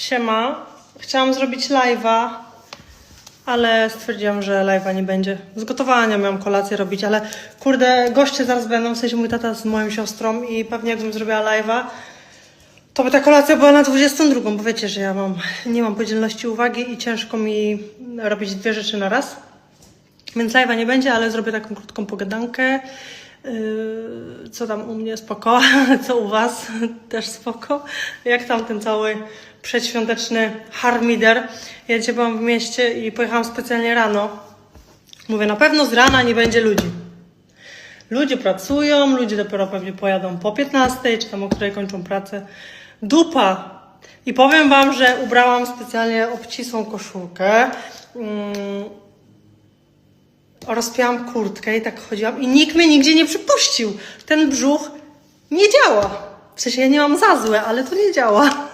Siema. Chciałam zrobić live'a, ale stwierdziłam, że live'a nie będzie. Z gotowania miałam kolację robić, ale kurde, goście zaraz będą, w sensie mój tata z moją siostrą i pewnie jakbym zrobiła live'a, to by ta kolacja była na 22, bo wiecie, że ja mam, nie mam podzielności uwagi i ciężko mi robić dwie rzeczy na raz. Więc live'a nie będzie, ale zrobię taką krótką pogadankę. Co tam u mnie spoko, co u was też spoko. Jak tam ten cały przedświąteczny harmider. Ja dzisiaj byłam w mieście i pojechałam specjalnie rano. Mówię, na pewno z rana nie będzie ludzi. Ludzie pracują, ludzie dopiero pewnie pojadą po 15, czy tam o której kończą pracę. Dupa! I powiem wam, że ubrałam specjalnie obcisłą koszulkę. Mm, rozpięłam kurtkę i tak chodziłam i nikt mnie nigdzie nie przypuścił. Ten brzuch nie działa. W sensie ja nie mam za złe, ale to nie działa.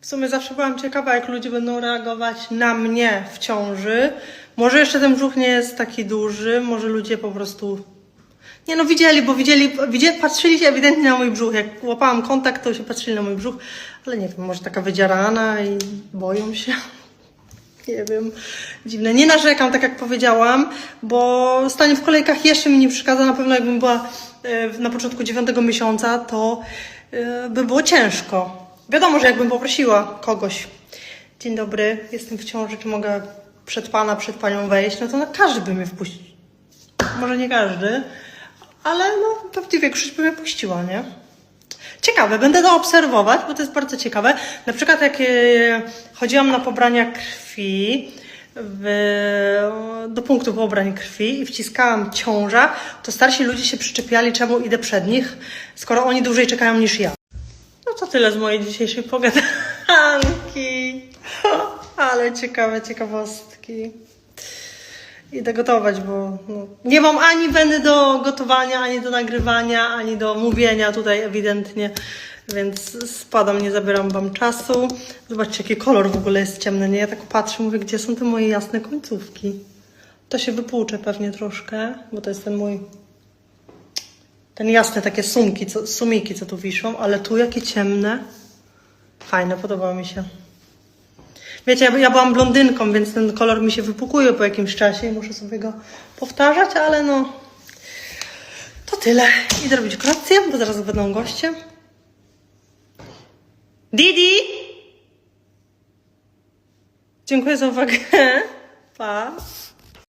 W sumie zawsze byłam ciekawa, jak ludzie będą reagować na mnie w ciąży. Może jeszcze ten brzuch nie jest taki duży, może ludzie po prostu. Nie no, widzieli, bo widzieli, widzieli, patrzyli się ewidentnie na mój brzuch. Jak łapałam kontakt, to się patrzyli na mój brzuch, ale nie wiem, może taka wydzierana i boją się. Nie wiem, dziwne. Nie narzekam, tak jak powiedziałam, bo stanie w kolejkach jeszcze mi nie przeszkadza. Na pewno jakbym była e, na początku dziewiątego miesiąca, to e, by było ciężko. Wiadomo, że jakbym poprosiła kogoś, dzień dobry, jestem w ciąży, czy mogę przed pana, przed panią wejść, no to każdy by mnie wpuścił. Może nie każdy, ale no pewnie większość by mnie puściła, nie? Ciekawe, będę to obserwować, bo to jest bardzo ciekawe. Na przykład jak e, chodziłam na pobrania krwi w, do punktu pobrań krwi i wciskałam ciąża, to starsi ludzie się przyczepiali, czemu idę przed nich, skoro oni dłużej czekają niż ja. No to tyle z mojej dzisiejszej pogadanki. Ale ciekawe ciekawostki. Idę gotować, bo no, nie mam ani weny do gotowania, ani do nagrywania, ani do mówienia tutaj ewidentnie, więc spadam, nie zabieram wam czasu. Zobaczcie, jaki kolor w ogóle jest ciemny, nie? Ja tak patrzę, mówię, gdzie są te moje jasne końcówki? To się wypłuczę pewnie troszkę, bo to jest ten mój ten jasne takie sumki, co, sumiki, co tu wiszą, ale tu jakie ciemne. Fajne, podoba mi się. Wiecie, ja, ja byłam blondynką, więc ten kolor mi się wypukuje po jakimś czasie i muszę sobie go powtarzać, ale no. To tyle. Idę robić kolację, bo zaraz będą goście. Didi! Dziękuję za uwagę. Pa.